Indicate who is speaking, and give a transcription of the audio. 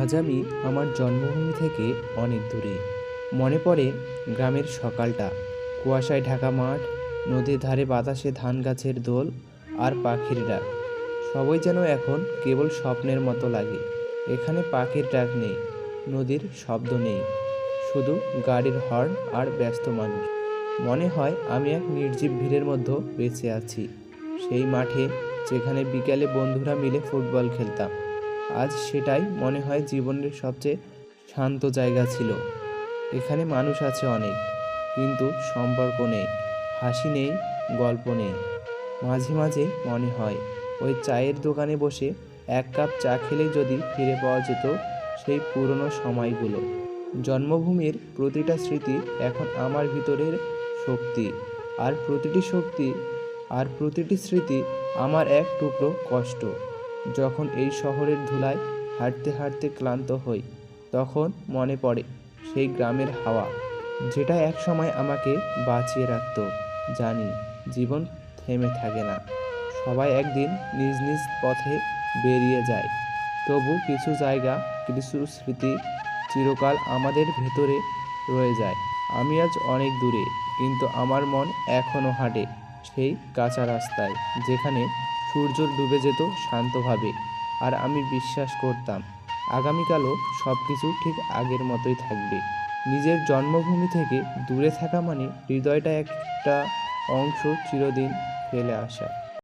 Speaker 1: আজ আমি আমার জন্মভূমি থেকে অনেক দূরে। মনে পড়ে গ্রামের সকালটা। কুয়াশায় ঢাকা মাঠ, নদীর ধারে বাতাসে ধান গাছের দোল আর পাখির ডাক। সবই যেন এখন কেবল স্বপ্নের মতো লাগে। এখানে পাখির ডাক নেই, নদীর শব্দ নেই। শুধু গাড়ির হর্ন আর ব্যস্ত মানুষ। মনে হয় আমি এক নির্জীব ভিড়ের মধ্যে বেঁচে আছি। সেই মাঠে যেখানে বিকালে বন্ধুরা মিলে ফুটবল খেলতাম। আজ সেটাই মনে হয় জীবনের সবচেয়ে শান্ত জায়গা ছিল। এখানে মানুষ আছে অনেক, কিন্তু সম্পর্ক নেই, হাসি নেই, গল্প নেই। মাঝে মাঝে মনে হয়, ওই চায়ের দোকানে বসে এক কাপ চা খেলে যদি ফিরে পাওয়া যেত সেই পুরনো সময়গুলো। জন্মভূমির প্রতিটা স্মৃতি এখন আমার ভিতরের শক্তি, আর প্রতিটি শক্তি, আর প্রতিটি স্মৃতি আমার এক টুকরো কষ্ট। যখন এই শহরের ধুলায় হাঁটতে হাঁটতে ক্লান্ত হই, তখন মনে পড়ে সেই গ্রামের হাওয়া, যেটা এক সময় আমাকে বাঁচিয়ে রাখত, জানি জীবন থেমে থাকে না। সবাই একদিন নিজ নিজ পথে বেরিয়ে যায়। তবু কিছু জায়গা, কিছু স্মৃতি চিরকাল আমাদের ভেতরে রয়ে যায়। আমি আজ অনেক দূরে, কিন্তু আমার মন এখনও হাঁটে সেই কাঁচা রাস্তায়, যেখানে সূর্য ডুবে যেত শান্তভাবে, আর আমি বিশ্বাস করতাম, আগামীকালও সব কিছু ঠিক আগের মতোই থাকবে। নিজের জন্মভূমি থেকে দূরে থাকা মানে হৃদয়টা একটা অংশ চিরদিন ফেলে আসা।